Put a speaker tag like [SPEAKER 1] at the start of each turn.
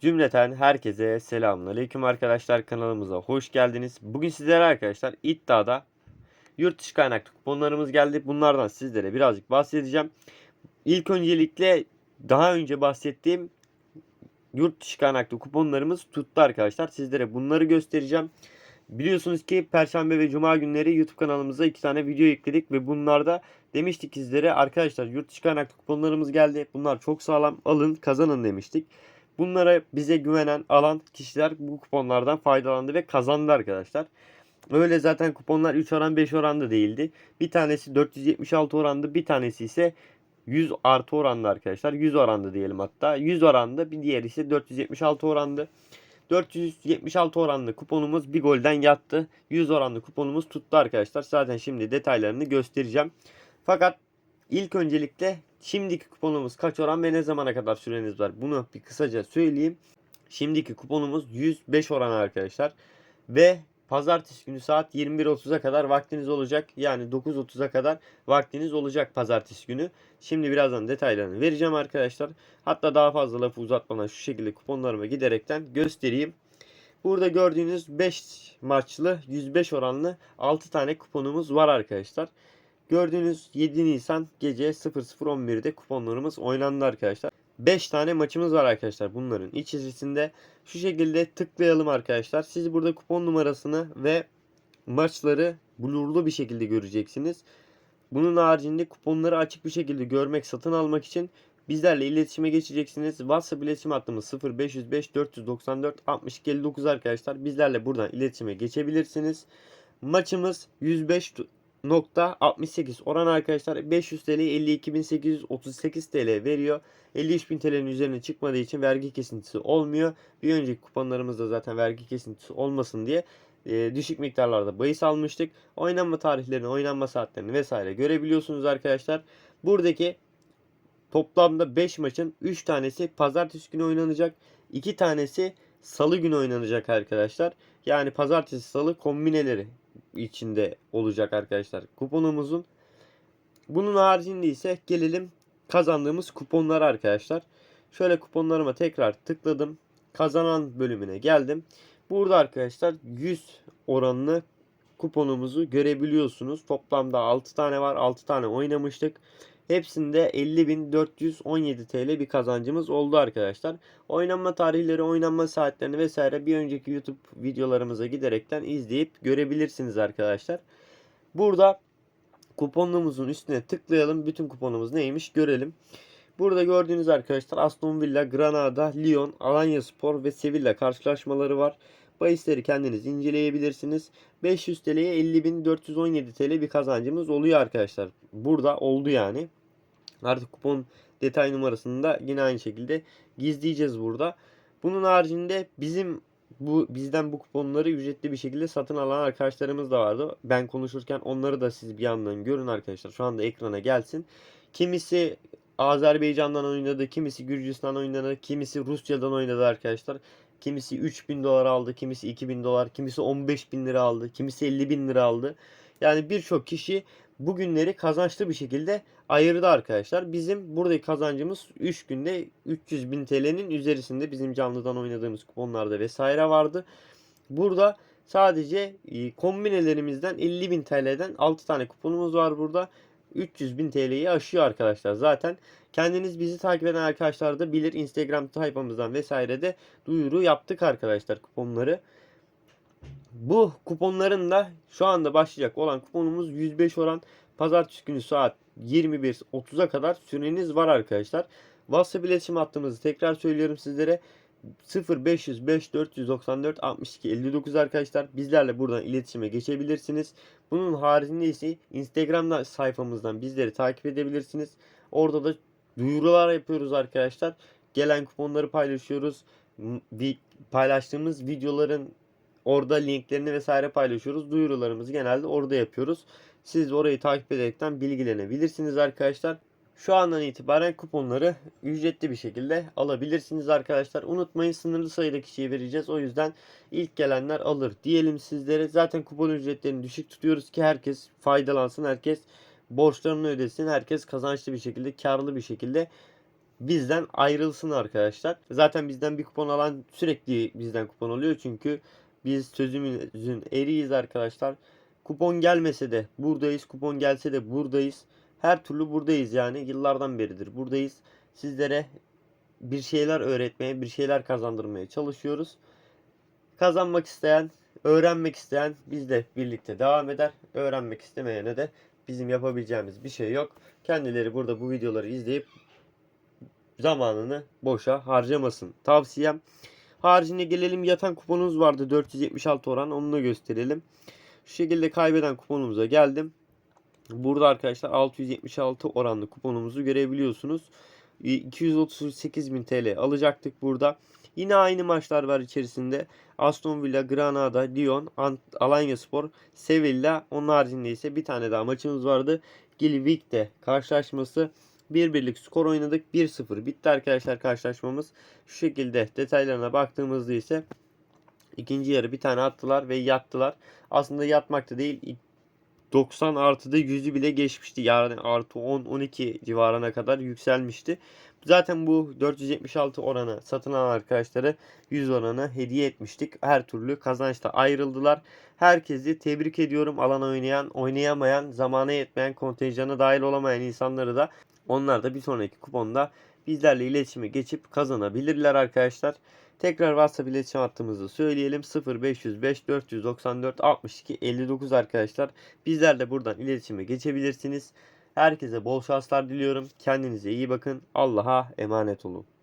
[SPEAKER 1] Cümleten herkese selamünaleyküm arkadaşlar kanalımıza hoş geldiniz. Bugün sizlere arkadaşlar iddiada yurt dışı kaynaklı kuponlarımız geldi. Bunlardan sizlere birazcık bahsedeceğim. İlk öncelikle daha önce bahsettiğim yurt dışı kaynaklı kuponlarımız tuttu arkadaşlar. Sizlere bunları göstereceğim. Biliyorsunuz ki Perşembe ve Cuma günleri YouTube kanalımıza iki tane video yükledik ve bunlarda demiştik sizlere arkadaşlar yurt dışı kaynaklı kuponlarımız geldi. Bunlar çok sağlam alın kazanın demiştik. Bunlara bize güvenen alan kişiler bu kuponlardan faydalandı ve kazandı arkadaşlar. Öyle zaten kuponlar 3 oran 5 oranda değildi. Bir tanesi 476 orandı bir tanesi ise 100 artı oranlı arkadaşlar. 100 orandı diyelim hatta. 100 orandı bir diğeri ise 476 orandı. 476 oranlı kuponumuz bir golden yattı. 100 oranlı kuponumuz tuttu arkadaşlar. Zaten şimdi detaylarını göstereceğim. Fakat ilk öncelikle şimdiki kuponumuz kaç oran ve ne zamana kadar süreniz var? Bunu bir kısaca söyleyeyim. Şimdiki kuponumuz 105 oran arkadaşlar. Ve pazartesi günü saat 21.30'a kadar vaktiniz olacak. Yani 9.30'a kadar vaktiniz olacak pazartesi günü. Şimdi birazdan detaylarını vereceğim arkadaşlar. Hatta daha fazla lafı uzatmadan şu şekilde kuponlarıma giderekten göstereyim. Burada gördüğünüz 5 maçlı 105 oranlı 6 tane kuponumuz var arkadaşlar. Gördüğünüz 7 Nisan gece 00.11'de kuponlarımız oynandı arkadaşlar. 5 tane maçımız var arkadaşlar bunların içerisinde. Şu şekilde tıklayalım arkadaşlar. Siz burada kupon numarasını ve maçları blurlu bir şekilde göreceksiniz. Bunun haricinde kuponları açık bir şekilde görmek, satın almak için bizlerle iletişime geçeceksiniz. WhatsApp iletişim hattımız 0505 494 62 59 arkadaşlar. Bizlerle buradan iletişime geçebilirsiniz. Maçımız 105 nokta 68 oran arkadaşlar 500 TL 52.838 TL veriyor. 53.000 TL'nin üzerine çıkmadığı için vergi kesintisi olmuyor. Bir önceki kuponlarımızda zaten vergi kesintisi olmasın diye e, düşük miktarlarda bahis almıştık. Oynanma tarihlerini, oynanma saatlerini vesaire görebiliyorsunuz arkadaşlar. Buradaki toplamda 5 maçın 3 tanesi pazartesi günü oynanacak. 2 tanesi salı günü oynanacak arkadaşlar. Yani pazartesi salı kombineleri içinde olacak arkadaşlar kuponumuzun. Bunun haricinde ise gelelim kazandığımız kuponlara arkadaşlar. Şöyle kuponlarıma tekrar tıkladım. Kazanan bölümüne geldim. Burada arkadaşlar 100 oranlı kuponumuzu görebiliyorsunuz. Toplamda 6 tane var. 6 tane oynamıştık. Hepsinde 50.417 TL bir kazancımız oldu arkadaşlar. Oynanma tarihleri, oynanma saatlerini vesaire bir önceki YouTube videolarımıza giderekten izleyip görebilirsiniz arkadaşlar. Burada kuponumuzun üstüne tıklayalım. Bütün kuponumuz neymiş görelim. Burada gördüğünüz arkadaşlar Aston Villa, Granada, Lyon, Alanya Spor ve Sevilla karşılaşmaları var. Bahisleri kendiniz inceleyebilirsiniz. 500 TL'ye 50.417 TL bir kazancımız oluyor arkadaşlar. Burada oldu yani. Artık kupon detay numarasını da yine aynı şekilde gizleyeceğiz burada. Bunun haricinde bizim bu bizden bu kuponları ücretli bir şekilde satın alan arkadaşlarımız da vardı. Ben konuşurken onları da siz bir yandan görün arkadaşlar. Şu anda ekrana gelsin. Kimisi Azerbaycan'dan oynadı, kimisi Gürcistan oynadı, kimisi Rusya'dan oynadı arkadaşlar. Kimisi 3000 dolar aldı, kimisi 2000 dolar, kimisi 15 bin lira aldı, kimisi 50 bin lira aldı. Yani birçok kişi bugünleri kazançlı bir şekilde ayırdı arkadaşlar. Bizim buradaki kazancımız 3 günde 300 bin TL'nin üzerisinde bizim canlıdan oynadığımız kuponlarda vesaire vardı. Burada sadece e, kombinelerimizden 50 bin TL'den 6 tane kuponumuz var burada. 300 bin TL'yi aşıyor arkadaşlar. Zaten kendiniz bizi takip eden arkadaşlar da bilir. Instagram sayfamızdan vesaire de duyuru yaptık arkadaşlar kuponları. Bu kuponların da şu anda başlayacak olan kuponumuz 105 oran. Pazartesi günü saat 21.30'a kadar süreniz var arkadaşlar. WhatsApp iletişim hattımızı tekrar söylüyorum sizlere. 0505 494 62 59 arkadaşlar. Bizlerle buradan iletişime geçebilirsiniz. Bunun haricinde ise Instagram sayfamızdan bizleri takip edebilirsiniz. Orada da duyurular yapıyoruz arkadaşlar. Gelen kuponları paylaşıyoruz. Paylaştığımız videoların orada linklerini vesaire paylaşıyoruz. Duyurularımızı genelde orada yapıyoruz. Siz orayı takip ederekten bilgilenebilirsiniz arkadaşlar. Şu andan itibaren kuponları ücretli bir şekilde alabilirsiniz arkadaşlar. Unutmayın sınırlı sayıda kişiye vereceğiz. O yüzden ilk gelenler alır diyelim sizlere. Zaten kupon ücretlerini düşük tutuyoruz ki herkes faydalansın. Herkes borçlarını ödesin. Herkes kazançlı bir şekilde, karlı bir şekilde bizden ayrılsın arkadaşlar. Zaten bizden bir kupon alan sürekli bizden kupon alıyor çünkü biz sözümüzün eriyiz arkadaşlar. Kupon gelmese de buradayız, kupon gelse de buradayız. Her türlü buradayız yani yıllardan beridir buradayız. Sizlere bir şeyler öğretmeye, bir şeyler kazandırmaya çalışıyoruz. Kazanmak isteyen, öğrenmek isteyen bizle birlikte devam eder. Öğrenmek istemeyene de bizim yapabileceğimiz bir şey yok. Kendileri burada bu videoları izleyip zamanını boşa harcamasın. Tavsiyem. Haricinde gelelim yatan kuponumuz vardı 476 oran onu da gösterelim. Şu şekilde kaybeden kuponumuza geldim. Burada arkadaşlar 676 oranlı kuponumuzu görebiliyorsunuz. 238.000 TL alacaktık burada. Yine aynı maçlar var içerisinde. Aston Villa, Granada, Lyon, Ant- Alanya Spor, Sevilla. Onun haricinde ise bir tane daha maçımız vardı. Gilvik'te karşılaşması. Bir birlik skor oynadık. 1-0 bitti arkadaşlar karşılaşmamız. Şu şekilde detaylarına baktığımızda ise ikinci yarı bir tane attılar ve yattılar. Aslında yatmakta değil 90 artıda 100'ü bile geçmişti. Yani artı 10-12 civarına kadar yükselmişti. Zaten bu 476 oranı satın alan arkadaşları 100 oranı hediye etmiştik. Her türlü kazançta ayrıldılar. Herkesi tebrik ediyorum. Alan oynayan, oynayamayan, zamana yetmeyen, kontenjana dahil olamayan insanları da onlar da bir sonraki kuponda bizlerle iletişime geçip kazanabilirler arkadaşlar. Tekrar WhatsApp iletişim hattımızı söyleyelim. 0505 494 62 59 arkadaşlar. Bizler de buradan iletişime geçebilirsiniz. Herkese bol şanslar diliyorum. Kendinize iyi bakın. Allah'a emanet olun.